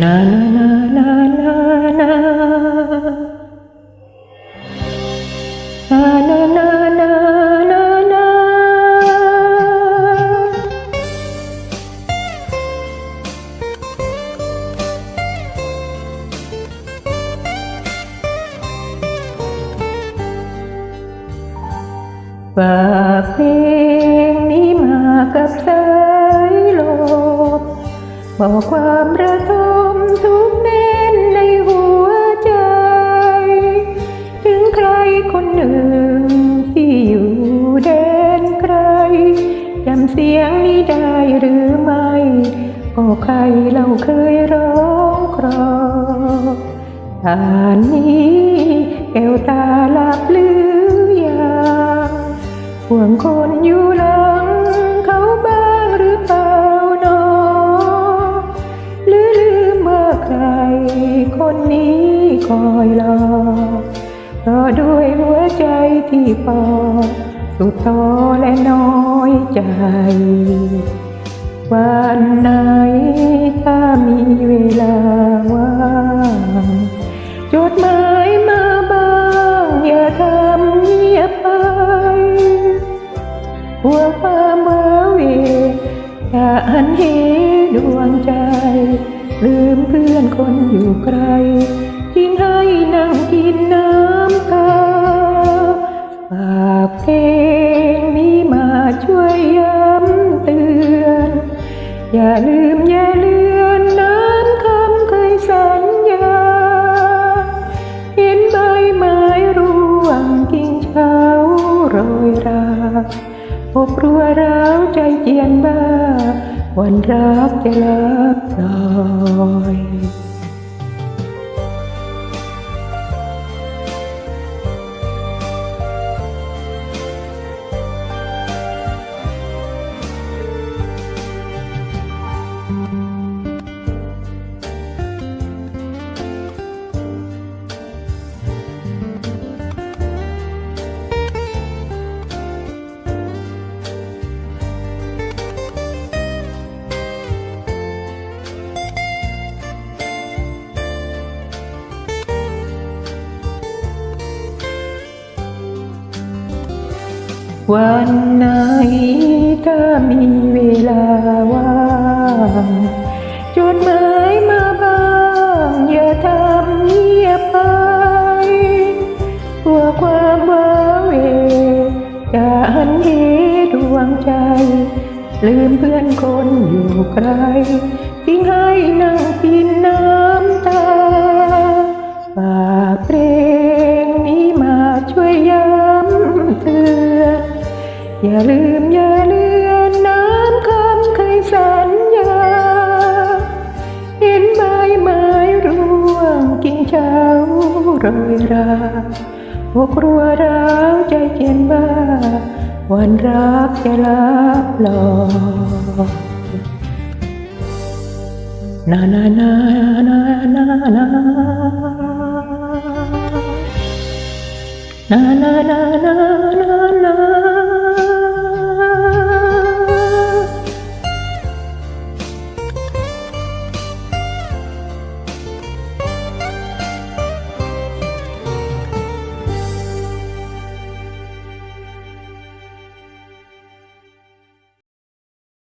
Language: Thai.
นานานานานานานานานานานานา ฝากเพลงนี้มากับสายลมบอกความระทมทุ สียงนี้ได้หรือไม่ก็ใครเราเคยร้องครอป่านนี้แก้วตาหลับหรือยังห่วงคนอยู่หลังเขาบ้างหรือเปล่าหนอหรือลืมเมื่อใครคนนี้คอยรอรอด้วยหัวใจที่ปอ สุดท้อและน้อยใจ วันไหนถ้ามีเวลาว่างจดหมายมาบ้างอย่าทำเงียบไปกลัวความเมื่อเวจะหันเหดวงใจ ลืมเพื่อนคนอยู่ไกล อย่าลืมอย่าเลือนน้ำคำเคยสัญญา เห็นใบไม้ร่วงกิ่งเช้าโรยราอบรัวร้าวใจเจียนบ้า วันรักจะลับลอย วันไหนถ้ามีเวลาว่างจดหมายมาบ้างอย่าทำเงียบไปกลัวความว้าเวจะหันเหดวงใจ ลืมเพื่อนคนอยู่ไกลทิ้งให้นั่งกินน้ำตาฝากเพลงนี้มาช่วยย้ำเตือน อย่าลืมอย่าเลือนน้ำคำเคยสัญญา เห็นใบไม้ร่วงกิ่งเช้าโรยราอกครัวร้าวใจเจ็นบ้า วันรักจะลับหลอยนานานานานานา na na na na na na